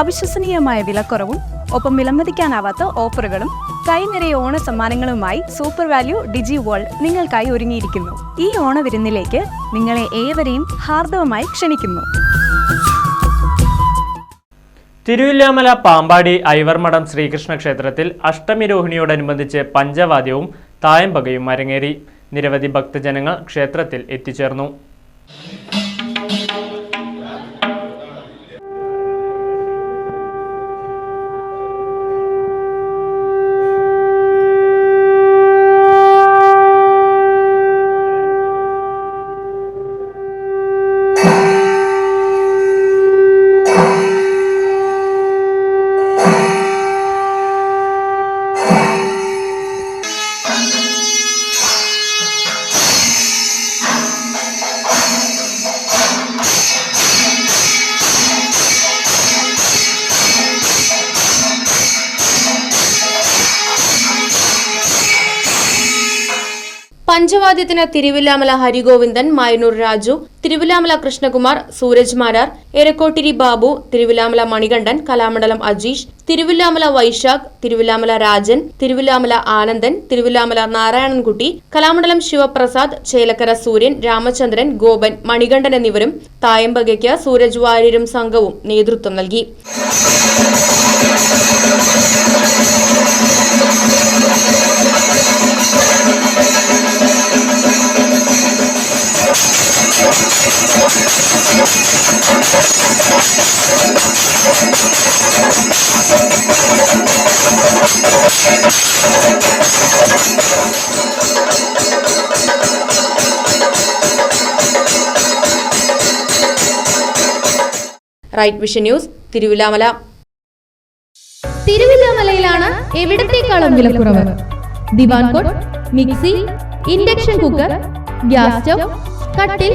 അവിശ്വസനീയമായ വിലക്കുറവും ഒപ്പം വിലമതിക്കാനാവാത്ത ഓഫറുകളും കൈനിറയ ഓണ സമ്മാനങ്ങളുമായി സൂപ്പർ വാല്യൂ ഡിജി വേൾഡ് നിങ്ങൾക്കായി ഒരുങ്ങിയിരിക്കുന്നു. ഈ ഓണവിരുന്നിലേക്ക് നിങ്ങളെ ഏവരെയും ഹാർദവമായി ക്ഷണിക്കുന്നു. തിരുവില്ലാമല പാമ്പാടി ഐവർമഠം ശ്രീകൃഷ്ണ ക്ഷേത്രത്തിൽ അഷ്ടമി രോഹിണിയോടനുബന്ധിച്ച് പഞ്ചവാദ്യവും തായമ്പകയും അരങ്ങേറി. നിരവധി ഭക്തജനങ്ങൾ ക്ഷേത്രത്തിൽ എത്തിച്ചേർന്നു. പഞ്ചവാദ്യത്തിന് തിരുവില്ലാമല ഹരിഗോവിന്ദൻ മായനൂർ രാജു തിരുവില്ലാമല കൃഷ്ണകുമാർ സൂരജ് മാരാർ എരക്കോട്ടിരി ബാബു തിരുവില്ലാമല മണികണ്ഠൻ കലാമണ്ഡലം അജീഷ് തിരുവില്ലാമല വൈശാഖ് തിരുവില്ലാമല രാജൻ തിരുവില്ലാമല ആനന്ദൻ തിരുവില്ലാമല നാരായണൻകുട്ടി കലാമണ്ഡലം ശിവപ്രസാദ് ചേലക്കര സൂര്യൻ രാമചന്ദ്രൻ ഗോപൻ മണികണ്ഠൻ എന്നിവരും തായമ്പകയ്ക്ക് സൂരജ് വാര്യരും സംഘവും നേതൃത്വം നൽകി. റൈറ്റ് വിഷൻ ന്യൂസ് തിരുവില്ലാമല തിരുവില്ലാമലയിലാണ് എവിടത്തേക്കാളും വിലക്കുറവ്? Divan cot mixie induction cooker gas stove കട്ടിൽ